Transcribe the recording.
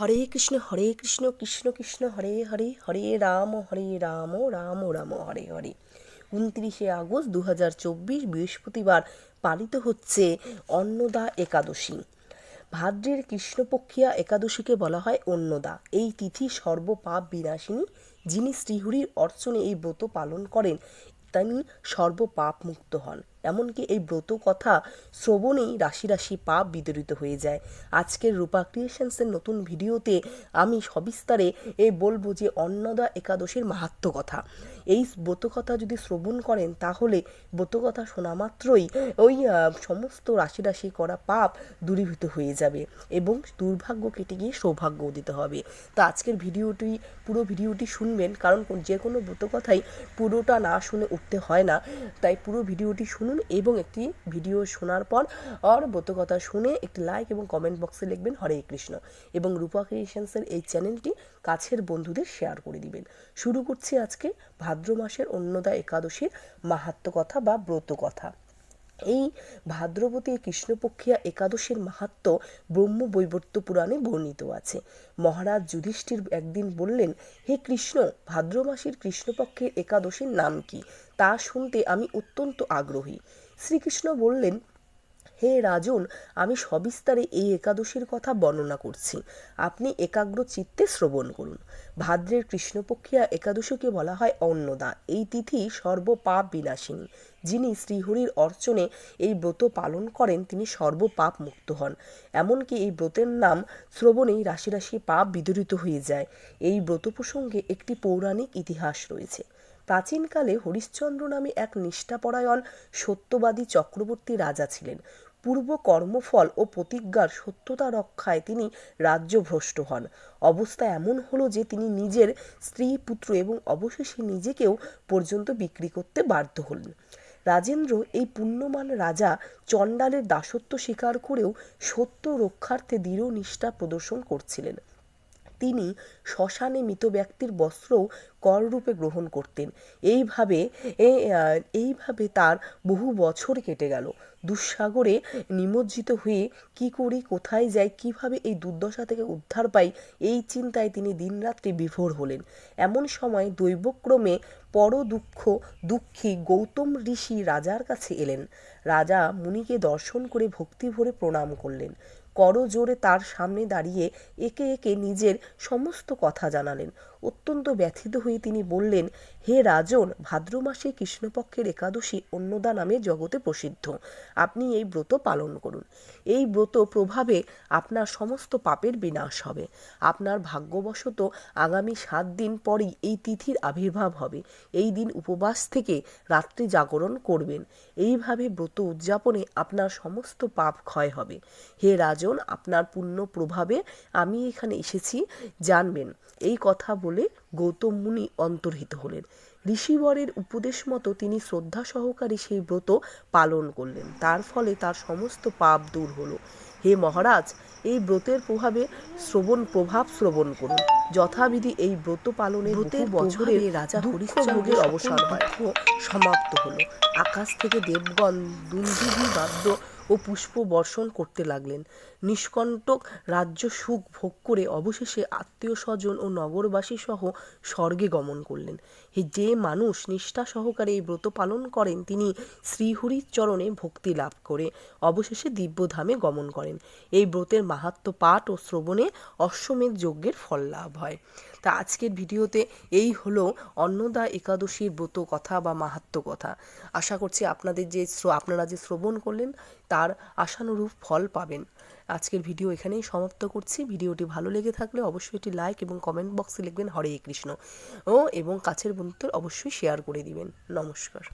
হরে কৃষ্ণ হরে কৃষ্ণ কৃষ্ণ কৃষ্ণ, হরে হরে হরে রাম হরে রাম রাম রাম, হরে হরে। উনত্রিশে আগস্ট দু হাজার চব্বিশ বৃহস্পতিবার পালিত হচ্ছে অন্নদা একাদশী। ভাদ্রের কৃষ্ণপক্ষিয়া একাদশীকে বলা হয় অন্নদা। এই তিথি সর্বপাপ বিনাশিনী যিনি শ্রীহরির অর্চনে এই ব্রত পালন করেন, তিনি সর্বপাপ মুক্ত হন। এমনকি এই ব্রত কথা শ্রবণেই রাশি রাশি পাপ বিতরিত হয়ে যায়। আজকের রূপা ক্রিয়েশনসের নতুন ভিডিওতে আমি সবিস্তারে এই বলব যে অন্নদা একাদশীর মাহাত্ম কথা। এই ব্রত কথা যদি শ্রবণ করেন তাহলে ব্রত কথা শোনা মাত্রই ওই সমস্ত রাশি রাশি করা পাপ দূরীভূত হয়ে যাবে এবং দুর্ভাগ্য কেটে গিয়ে সৌভাগ্য দিতে হবে। তো আজকের ভিডিওটি, পুরো ভিডিওটি শুনবেন, কারণ যে কোনো ব্রত কথাই পুরোটা না শুনে উঠতে হয় না। তাই পুরো ভিডিওটি শুনুন এবং একটি ভিডিও শোনার পর অর ব্রত কথা শুনে একটি লাইক এবং কমেন্ট বক্সে লিখবেন হরে কৃষ্ণ এবং রূপা ক্রিয়েশনসের এই চ্যানেলটি কাছের বন্ধুদের শেয়ার করে দিবেন। শুরু করছি আজকে ভাদ্র মাসের অন্নদা একাদশীর মাহাত্ম কথা বা ব্রত কথা। এই ভাদ্রবতী কৃষ্ণপক্ষিয়া একাদশীর মাহাত্ম ব্রহ্ম বৈবর্ত পুরাণে বর্ণিত আছে। মহারাজ যুধিষ্ঠির একদিন বললেন, হে কৃষ্ণ, ভাদ্র মাসের কৃষ্ণপক্ষের একাদশীর নাম কি? তা শুনতে আমি অত্যন্ত আগ্রহী। শ্রীকৃষ্ণ বললেন হে রাজন, আমি সবিস্তারে এই একাদশীর কথা বর্ণনা করছি। আপনি একাগ্র চিত্তে শ্রবণ করুন। ভাদ্রের কৃষ্ণপক্ষিয়া একাদশীকে বলা হয় অন্নদা। এই তিথি সর্বপাপ বিনাশিনী যিনি শ্রীহরির অর্চনে এই ব্রত পালন করেন, তিনি সর্বপাপ মুক্ত হন। এমনকি এই ব্রতের নাম শ্রবণেই রাশি রাশি পাপ বিদরিত হয়ে যায়। এই ব্রত প্রসঙ্গে একটি পৌরাণিক ইতিহাস রয়েছে। প্রাচীনকালে হরিশ্চন্দ্র নামে এক নিষ্ঠাপরায়ণ সত্যবাদী চক্রবর্তী রাজা ছিলেন। পূর্ব কর্মফল ও প্রতিজ্ঞার সত্যতা রক্ষায় তিনি রাজ্যভ্রষ্ট হন। অবস্থা এমন হলো যে তিনি নিজের স্ত্রী, পুত্র এবং অবশেষে নিজেকেও পর্যন্ত বিক্রি করতে বাধ্য হলেন। রাজেন্দ্র এই পুণ্যমান রাজা চণ্ডালের দাসত্ব স্বীকার করেও সত্য রক্ষার্থে দৃঢ় নিষ্ঠা প্রদর্শন করছিলেন। তিনি শ্মশানে মৃত ব্যক্তির বস্ত্রও কররূপে গ্রহণ করতেন। এইভাবে এইভাবে তার বহু বছর কেটে গেল। দুঃসাগরে নিমজ্জিত হয়ে কি করি, কোথায় যাই, কীভাবে এই দুর্দশা থেকে উদ্ধার পাই, এই চিন্তায় তিনি দিনরাত্রি বিভোর হলেন। এমন সময় দৈবক্রমে পর দুঃখ দুঃখী গৌতম ঋষি রাজার কাছে এলেন। রাজা মুনিকে দর্শন করে ভক্তি ভরে প্রণাম করলেন। করজোরে তার সামনে দাঁড়িয়ে একে একে নিজের সমস্ত কথা জানালেন। অত্যন্ত ব্যথিত হয়ে তিনি বললেন, হে রাজন, ভাদ্র মাসে কৃষ্ণপক্ষের একাদশী অন্নদা নামে জগতে প্রসিদ্ধ। আপনি এই ব্রত পালন করুন। এই ব্রত প্রভাবে আপনার সমস্ত পাপের বিনাশ হবে। আপনার ভাগ্যবশত আগামী সাত দিন পরই এই তিথির আবির্ভাব হবে। এই দিন উপবাস থেকে রাত্রি জাগরণ করবেন। এইভাবে ব্রত উদযাপনে আপনার সমস্ত পাপ ক্ষয় হবে। হে রাজন, আপনার পুণ্য প্রভাবে আমি এখানে এসেছি। জানবেন। এই কথা বলে গৌতম মুনি অন্তর্হিত হলেন। ঋষিবরের উপদেশ মতো তিনি শ্রদ্ধা সহকারে সেই ব্রত পালন করলেন। তার ফলে তার সমস্ত পাপ দূর হলো। হে মহারাজ এই ব্রতের প্রভাবে শ্রবণ প্রভাব শ্রবণ করুন। যথাবিধি এই ব্রত পালনের ব্রতের বছরে রাজা হরিশ্চন্দ্রের অবসান হয়। সমাপ্ত হলো। আকাশ থেকে দেবগণ দুন্দুভি বাদ্য ও পুষ্প বর্ষণ করতে লাগলেন। নিষ্কণ্টক রাজ্য সুখ ভোগ করে অবশেষে আত্মীয় স্বজন ও নগরবাসী সহ স্বর্গে গমন করলেন। যে মানুষ নিষ্ঠা সহকারে এই ব্রত পালন করেন, তিনি শ্রীহরির চরণে ভক্তি লাভ করে অবশেষে দিব্যধামে গমন করেন। এই ব্রতের মাহাত্ম পাঠ ও শ্রবণে অশ্বমেধ যজ্ঞের ফল লাভ হয়। তা আজকের ভিডিওতে এই হলো অন্নদা একাদশীর ব্রত কথা বা মাহাত্ম কথা। আশা করছি আপনাদের যে আপনারা যে শ্রবণ করলেন তার আশানুরূপ ফল পাবেন। আজকের ভিডিও এখানেই সমাপ্ত করছি। ভিডিওটি ভালো লেগে থাকলে অবশ্যই একটি লাইক এবং কমেন্ট বক্সে লিখবেন, হরে কৃষ্ণ। ও, এবং কাছের বন্ধুদের অবশ্যই শেয়ার করে দিবেন। নমস্কার।